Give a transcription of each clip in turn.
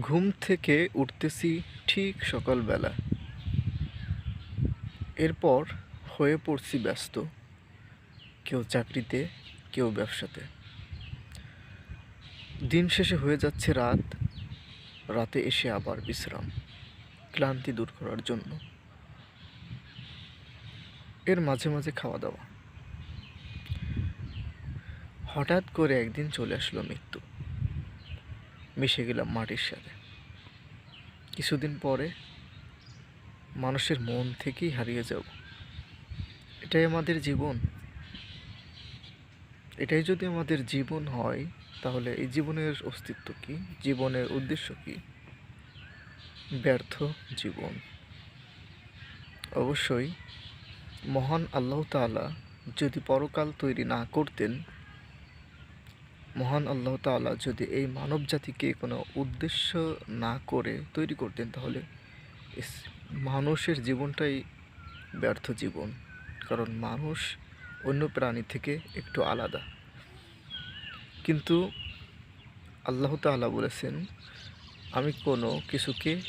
ঘুম থেকে উঠতেছি ঠিক সকালবেলা। এরপর হয়ে পড়ছি ব্যস্ত। কেউ চাকরিতে, কেউ ব্যবসাতে। দিন শেষে হয়ে যাচ্ছে রাত। রাতে এসে আবার বিশ্রাম, ক্লান্তি দূর করার জন্য। এর মাঝে মাঝে খাওয়া দাওয়া। হঠাৎ করে একদিন চলে আসলো মৃত্যু। মিশে গেলাম মাটির সাথে। কিছুদিন পরে মানুষের মন থেকেই হারিয়ে যাব। এটাই আমাদের জীবন। এটাই যদি আমাদের জীবন হয়, তাহলে এই জীবনের অস্তিত্ব কি? জীবনের উদ্দেশ্য কি? ব্যর্থ জীবন। অবশ্যই মহান আল্লাহ তাআলা যদি পরকাল তৈরি না করতেন মহান আল্লাহ তাআলা যদি এই মানব জাতিকে কোনো উদ্দেশ্য না করে তৈরি করতেন, তাহলে মানুষের জীবনটাই ব্যর্থ জীবন। কারণ মানুষ অন্য প্রাণী থেকে একটু আলাদা। কিন্তু আল্লাহ তাআলা বলেছেন, আমি কোনো কিছুকে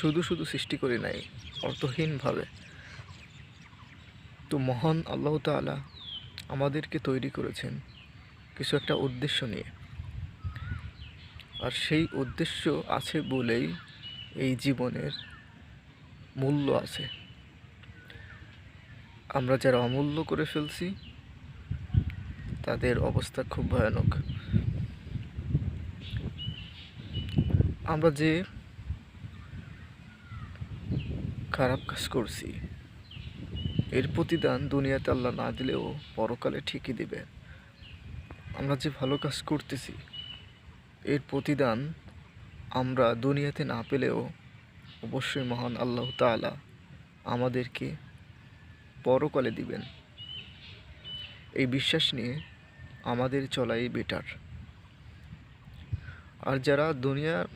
শুধু শুধু সৃষ্টি করি নাই, অর্থহীনভাবে। তো মহান আল্লাহ তাআলা আমাদেরকে তৈরি করেছেন। কিছু একটা উদ্দেশ্য নিয়ে। আর সেই উদ্দেশ্য আছে বলেই এই জীবনের মূল্য আছে। আমরা যারা অমূল্য করে ফেলছি, তাদের অবস্থা খুব ভয়ানক। আমরা যে খারাপ কাজ করছি, এর প্রতিদান দুনিয়াতে আল্লাহ না দিলেও পরকালে ঠিকই দিবে আমরা যে ভালো কাজ করতেছি, এর প্রতিদান আমরা দুনিয়াতে না পেলেও অবশ্যই মহান আল্লাহ তাআলা আমাদেরকে পরকালে দিবেন। এই বিশ্বাস নিয়ে আমাদের চলাই বেটার আর যারা দুনিয়ার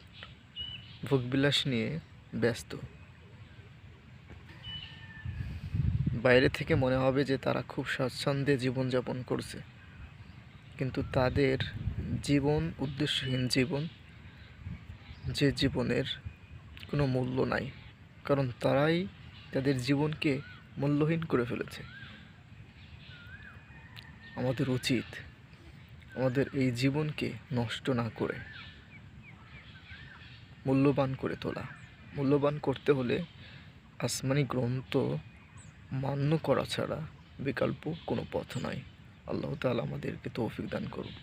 ভোগবিলাস নিয়ে ব্যস্ত, বাইরে থেকে মনে হবে যে তারা খুব স্বাচ্ছন্দ্যে জীবনযাপন করছে। কিন্তু তাদের জীবন, উদ্দেশ্যহীন জীবন, যে জীবনের কোনো মূল্য নাই। কারণ তারাই তাদের জীবনকে মূল্যহীন করে ফেলেছে। আমাদের উচিত আমাদের এই জীবনকে নষ্ট না করে, মূল্যবান করে তোলা। মূল্যবান করতে হলে আসমানি গ্রন্থ মান্য করা ছাড়া বিকল্প কোনো পথ নয়। আল্লাহ তালা আমাদেরকে তৌফিক দান করুক।